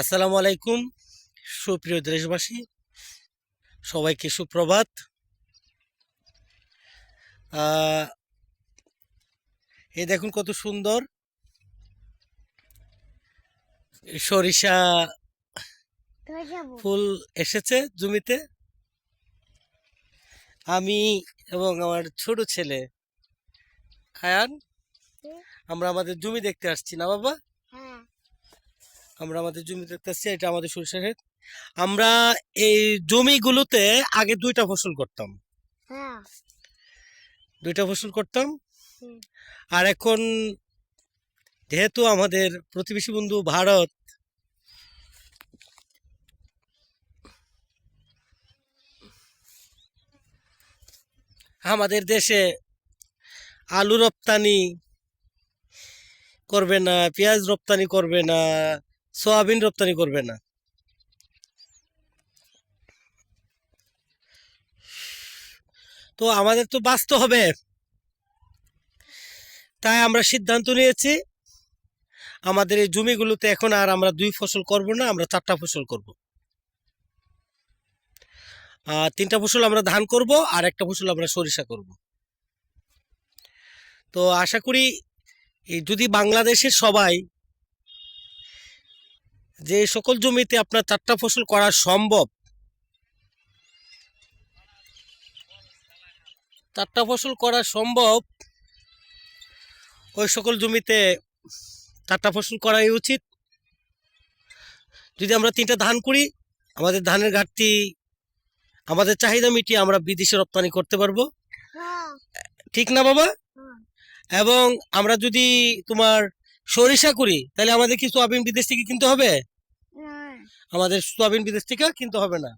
আসসালামু আলাইকুম সুপ্রিয় দেশবাসী সবাইকে সুপ্রভাত। এই দেখুন কত সুন্দর সরিষা ফুল এসেছে জমিতে। আমি এবং আমার ছোট ছেলে আয়ান আমরা আমাদের জমি দেখতে আসছি না বাবা? আমরা আমাদের জমি দেখতে আসছি এটা আমাদের সরিষা ক্ষেত। আমরা এই জমিগুলোতে আগে দুইটা ফসল করতাম। হ্যাঁ। দুইটা ফসল করতাম। আর এখন যেহেতু আমাদের প্রতিবেশী বন্ধু ভারত আমাদের দেশে আলু রপ্তানি করবে না পেঁয়াজ রপ্তানি করবে না সয়াবিন রপ্তানি করবে না। তো আমাদের তো বাঁচতে হবে। তাই আমরা সিদ্ধান্ত নিয়েছি, আমাদের এই জমিগুলোতে এখন আর আমরা দুই ফসল করব না, আমরা চারটা ফসল করব। তিনটা ফসল আমরা ধান করব, আর একটা ফসল আমরা সরিষা করব। তো আশা করি যদি বাংলাদেশের সবাই যে সকল জমিতে আপনার চারটা ফসল করা সম্ভব চারটা ফসল করা সম্ভব ওই সকল জমিতে চারটা ফসল করাই উচিত। যদি আমরা তিনটা ধান করি আমাদের ধানের ঘাটতি আমাদের চাহিদা মিটিয়ে আমরা বিদেশে রপ্তানি করতে পারব। হ্যাঁ। ঠিক না বাবা? হ্যাঁ। এবং আমরা যদি তোমার সরিষা করি তাহলে আমাদের কি সোয়াবিন বিদেশ থেকে কিনতে হবে? আমাদের সোয়াবিন বিদেশ থেকে কিনতে হবে না।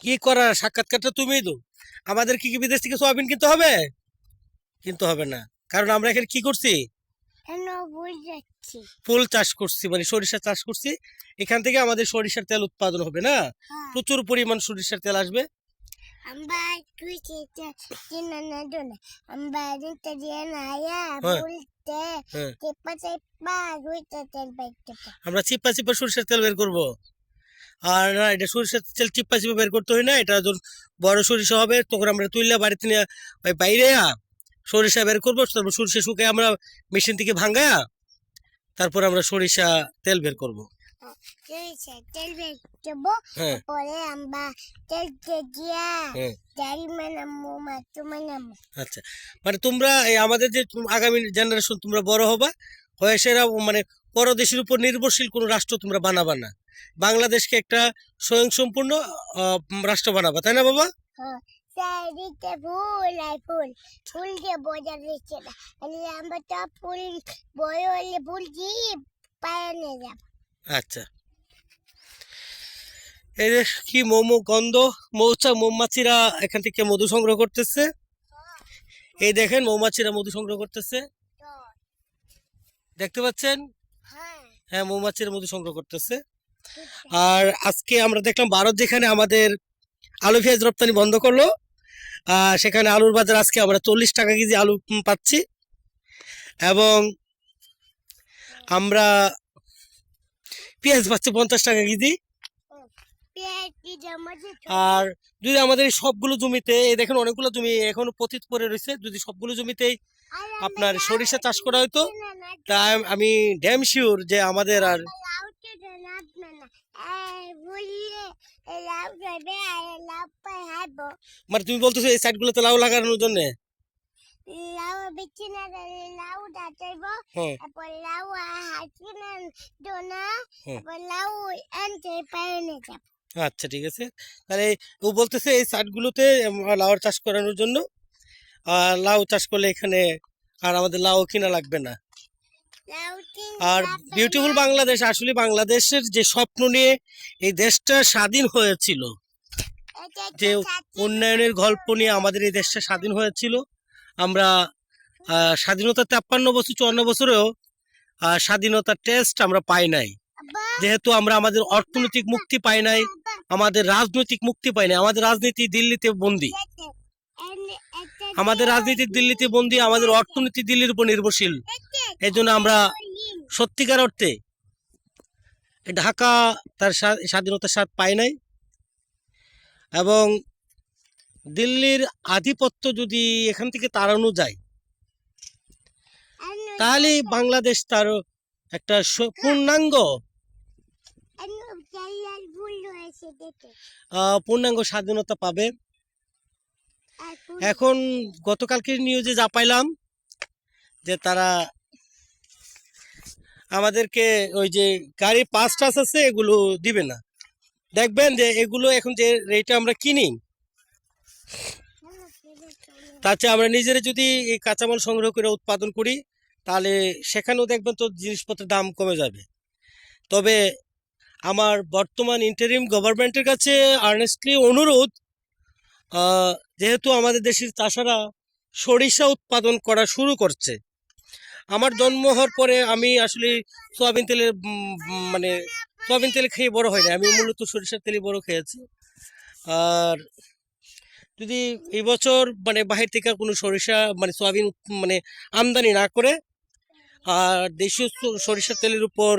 কি করার? সাক্ষাৎকারটা তুমিই দো। আমাদের কি কি বিদেশ থেকে সোয়াবিন কিনতে হবে? কিনতে হবে না। কারণ আমরা এখানে কি করছি? ফুল চাষ করছি মানে সরিষা চাষ করছি। এখান থেকে আমাদের সরিষার তেল উৎপাদন হবে না? হ্যাঁ। প্রচুর পরিমাণ সরিষার তেল আসবে। আমরা চেপা চেপা চিপ্পা চিপ্পা সরিষার তেল বের করব। আর না এটা সরিষার তেল চিপ্পা চিপ্পা বের করতে হয় না এটা যখন বড় সরিষা হবে তখন আমরা তুললে বাড়িতে নিয়ে বাইরে সরিষা বের করব তারপর সরিষা শুকে আমরা মেশিন থেকে ভাঙ্গায়া তারপর আমরা সরিষা তেল বের করব। আচ্ছা মানে তোমরা এই আমাদের যে আগামী জেনারেশন তোমরা বড় হবা হয়ে সেরা মানে পরদেশের উপর নির্ভরশীল কোনো রাষ্ট্র তোমরা বানাবা না বাংলাদেশকে একটা স্বয়ংসম্পূর্ণ রাষ্ট্র বানাবা তাই না বাবা ফুল ফুল ফুল ফুল দিয়ে পায়ে নিয়ে যাব আচ্ছা। এই যে কি মোমো গন্ধ মৌচা মৌমাছিরা এখান থেকে মধু সংগ্রহ করতেছে। এই দেখেন মৌমাছিরা মধু সংগ্রহ করতেছে। দেখতে পাচ্ছেন? হ্যাঁ মৌমাছিরা মধু সংগ্রহ করতেছে। আর আজকে আমরা দেখলাম ভারত যেখানে আমাদের আলু পেঁয়াজ রপ্তানি বন্ধ করল সেখানে আলুর বাজার আজকে আমরা চল্লিশ টাকা কেজি আলু পাচ্ছি। এবং আমরা পেঁয়াজ পাচ্ছি পঞ্চাশ টাকা কেজি। আর যদি আমাদের সবগুলো জমিতে দেখেন অনেকগুলো জমি এখনও পতিত পরে রয়েছে। যদি সবগুলো জমিতেই আপনার সরিষা চাষ করা হতো তা আমি ড্যাম শিওর যে আমাদের আর মানে তুমি বলতেছো এই সাইডগুলোতে লাউ লাগানোর জন্য? লাউ লাউ দাঁতাইব হ্যাঁ। তারপর লাউ হাঁচি না দোনা। তারপর লাউ আনতে যাব। আচ্ছা ঠিক আছে। তাহলে ও বলতেছে এই সাইডগুলোতে লাউর চাষ করানোর জন্য আর লাউ চাষ করলে এখানে আর আমাদের লাউ কিনা লাগবে না। আর বিউটিফুল বাংলাদেশ আসলে বাংলাদেশের যে স্বপ্ন নিয়ে এই দেশটা স্বাধীন হয়েছিল যে উন্নয়নের গল্প নিয়ে আমাদের এই দেশটা স্বাধীন হয়েছিল আমরা স্বাধীনতা তেপ্পান্ন বছর, চুয়ান্ন বছরেও স্বাধীনতার টেস্ট আমরা পাই নাই। যেহেতু আমরা আমাদের অর্থনৈতিক মুক্তি পাই নাই, আমাদের রাজনৈতিক মুক্তি পাই নাই, আমাদের রাজনীতি দিল্লিতে বন্দি। আমাদের রাজনীতি দিল্লিতে বন্দি, আমাদের অর্থনীতি দিল্লির উপর নির্ভরশীল। এই জন্য আমরা সত্যিকার অর্থে ঢাকা তার স্বা- স্বাধীনতার স্বাদ পায় নাই। এবং দিল্লির আধিপত্য যদি এখান থেকে তাড়ানো যায় তাহলে বাংলাদেশ তার একটা পূর্ণাঙ্গ পূর্ণাঙ্গ স্বাধীনতা পাবে। এখন গতকালকের নিউজে যা পাইলাম যে তারা আমাদেরকে ওই যে গাড়ি পাস টাস আছে এগুলো দিবে না। দেখবেন যে এগুলো এখন যে রেটে আমরা কিনি চেয়ে আমরা নিজেরা যদি এই কাঁচামাল সংগ্রহ করে উৎপাদন করি, তাহলে সেখানেও দেখবেন তো জিনিসপত্রের দাম কমে যাবে। তবে আমার বর্তমান ইন্টারিম গভর্নমেন্টের কাছে আর্নেস্টলি অনুরোধ যেহেতু আমাদের দেশের চাষারা সরিষা উৎপাদন করা শুরু করছে। আমার জন্ম হওয়ার পরে আমি আসলে সয়াবিন তেলের মানে সয়াবিন তেল খেয়ে বড় হয়নি আমি মূলত সরিষার তেলে বড় খেয়েছি। আর যদি এই বছর মানে বাহির থেকে কোনো সরিষা মানে সয়াবিন মানে আমদানি না করে আর দেশীয় সরিষার তেলের উপর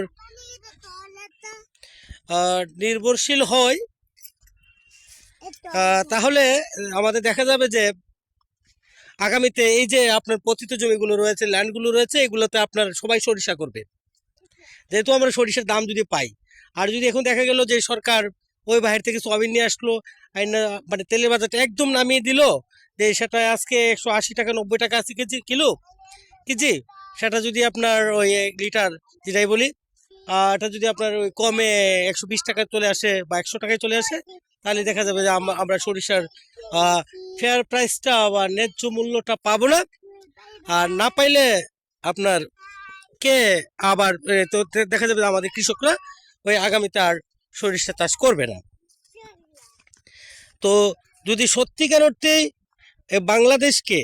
নির্ভরশীল হয় তাহলে আমাদের দেখা যাবে যে আগামীতে এই যে আপনার পতিত জমিগুলো রয়েছে, ল্যান্ডগুলো রয়েছে, এগুলোতে আপনার সবাই সরিষা করবে। যেহেতু আমরা সরিষার দাম যদি পাই, আর যদি এখন দেখা গেল যে সরকার ওই বাহির থেকে সয়াবিন নিয়ে আসলো। মানে তেলের বাজারটা একদম নামিয়ে দিল। যে সেটা আজকে একশো আশি টাকা নব্বই টাকা আছে কেজি কিলো কেজি। সেটা যদি আপনার ওই লিটার যেটাই বলি আহ, এটা যদি আপনার ওই কমে একশো বিশ টাকায় চলে আসে বা একশো টাকায় চলে আসে তাহলে দেখা যাবে যে আম- আমরা সরিষার ফেয়ার প্রাইসটা বা ন্যায্য মূল্যটা পাবো না। আর না পাইলে আপনার কে আবার তো দেখা যাবে আমাদের কৃষকরা ওই আগামীতে আর সরিষা চাষ করবে না। তো যদি সত্যিকার অর্থে এ বাংলাদেশকে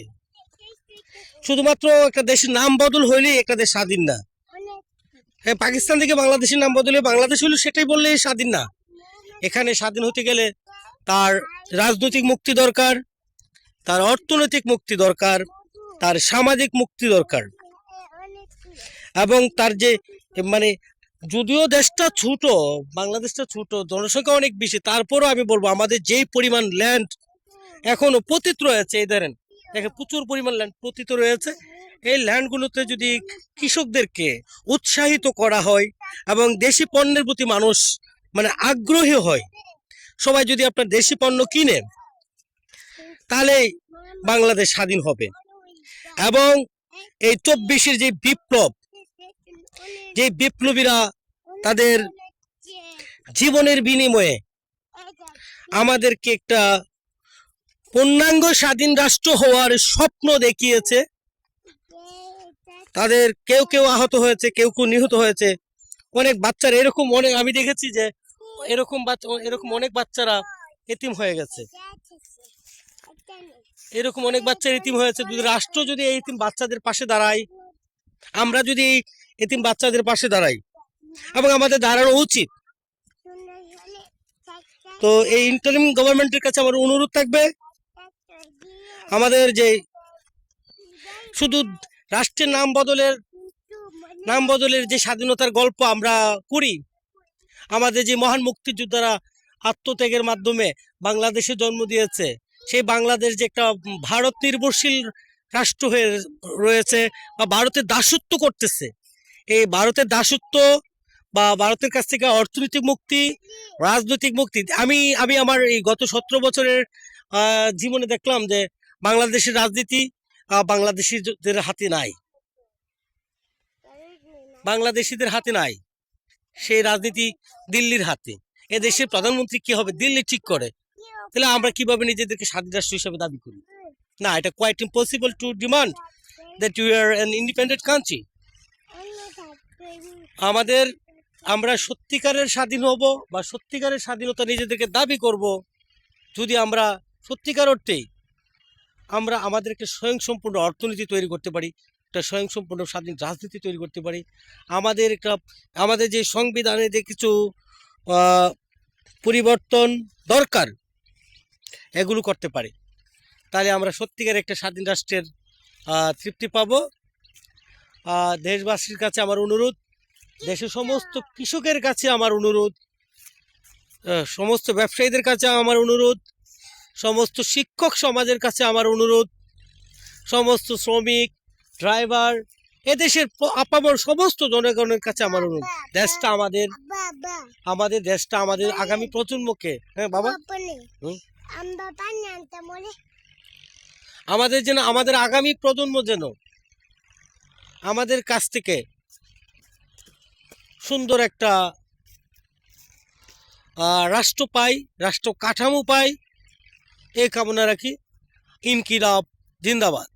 শুধুমাত্র একটা দেশের নাম বদল হইলেই একটা দেশ স্বাধীন না। হ্যাঁ পাকিস্তান থেকে বাংলাদেশের নাম বদলে বাংলাদেশ হইল সেটাই বললেই স্বাধীন না। এখানে স্বাধীন হতে গেলে তার রাজনৈতিক মুক্তি দরকার, তার অর্থনৈতিক মুক্তি দরকার, তার সামাজিক মুক্তি দরকার। এবং তার যে মানে যদিও দেশটা ছোট, বাংলাদেশটা ছোট, জনসংখ্যা অনেক বেশি, তারপরও আমি বলব আমাদের যেই পরিমাণ ল্যান্ড এখনও পতিত রয়েছে, এই ধরেন দেখেন প্রচুর পরিমাণ ল্যান্ড পতিত রয়েছে। এই ল্যান্ডগুলোতে যদি কৃষকদেরকে উৎসাহিত করা হয় এবং দেশি পণ্যের প্রতি মানুষ মানে আগ্রহী হয়, সবাই যদি আপনার দেশি পণ্য কিনে, তাহলে বাংলাদেশ স্বাধীন হবে। এবং এই চব্বিশের যে বিপ্লব যে বিপ্লবীরা তাদের জীবনের বিনিময়ে আমাদেরকে একটা পূর্ণাঙ্গ স্বাধীন রাষ্ট্র হওয়ার স্বপ্ন দেখিয়েছে। তাদের কেউ কেউ আহত হয়েছে, কেউ কেউ নিহত হয়েছে। অনেক বাচ্চারা, এরকম অনেক, আমি দেখেছি যে এরকম বাচ্চা, এরকম অনেক বাচ্চারা এতিম হয়ে গেছে। এরকম অনেক বাচ্চা এতিম হয়েছে। রাষ্ট্র যদি এই বাচ্চাদের পাশে দাঁড়ায়, আমরা যদি এতিম বাচ্চাদের পাশে দাঁড়াই। এবং আমাদের দাঁড়ানো উচিত। তো এই ইন্টারিম গভর্নমেন্টের কাছে আমার অনুরোধ থাকবে। আমাদের যে শুধু রাষ্ট্রের নাম বদলের নাম বদলের যে স্বাধীনতার গল্প আমরা করি, আমাদের যে মহান মুক্তিযোদ্ধারা আত্মত্যাগের মাধ্যমে বাংলাদেশে জন্ম দিয়েছে, সেই বাংলাদেশ যে একটা ভারত নির্ভরশীল রাষ্ট্র হয়ে রয়েছে বা ভারতের দাসত্ব করতেছে এই ভারতের দাসত্ব বা ভারতের কাছ থেকে অর্থনৈতিক মুক্তি, রাজনৈতিক মুক্তি। আমি আমি আমার এই গত সতেরো বছরের জীবনে দেখলাম যে বাংলাদেশের রাজনীতি বাংলাদেশিদের হাতে নাই। বাংলাদেশিদের হাতে নাই। সেই রাজনীতি দিল্লির হাতে। এ দেশের প্রধানমন্ত্রী কি হবে? দিল্লি ঠিক করে। তাহলে আমরা কীভাবে নিজেদেরকে স্বাধীন রাষ্ট্র হিসেবে দাবি করি? না, এটা quite impossible to demand that you are an independent country আমাদের আমরা সত্যিকারের স্বাধীন হব বা সত্যিকারের স্বাধীনতা নিজেদেরকে দাবি করব, যদি আমরা সত্যিকার অর্থেই আমরা আমাদের একটা স্বয়ংসম্পূর্ণ অর্থনীতি তৈরি করতে পারি, একটা স্বয়ংসম্পূর্ণ স্বাধীন রাজনীতি তৈরি করতে পারি, আমাদের একটা, আমাদের যে সংবিধানে যে কিছু পরিবর্তন দরকার, এগুলো করতে পারি, তাহলে আমরা সত্যিকার একটা স্বাধীন রাষ্ট্রের তৃপ্তি পাব। দেশবাসীর কাছে আমার অনুরোধ দেশের সমস্ত কৃষকের কাছে আমার অনুরোধ সমস্ত ব্যবসায়ীদের কাছে আমার অনুরোধ, সমস্ত শিক্ষক সমাজের কাছে আমার অনুরোধ, সমস্ত শ্রমিক, ড্রাইভার, এদেশের আপামর সমস্ত জনগণের কাছে আমার অনুরোধ। দেশটা আমাদের আমাদের দেশটা আমাদের আগামী প্রজন্মকে হ্যাঁ বাবা? আমাদের যেন, আমাদের আগামী প্রজন্ম যেন আমাদের কাছ থেকে সুন্দর একটা রাষ্ট্র পাই রাষ্ট্র কাঠামো পাই। এ কামনা রাখি। ইনকিলাব জিন্দাবাদ।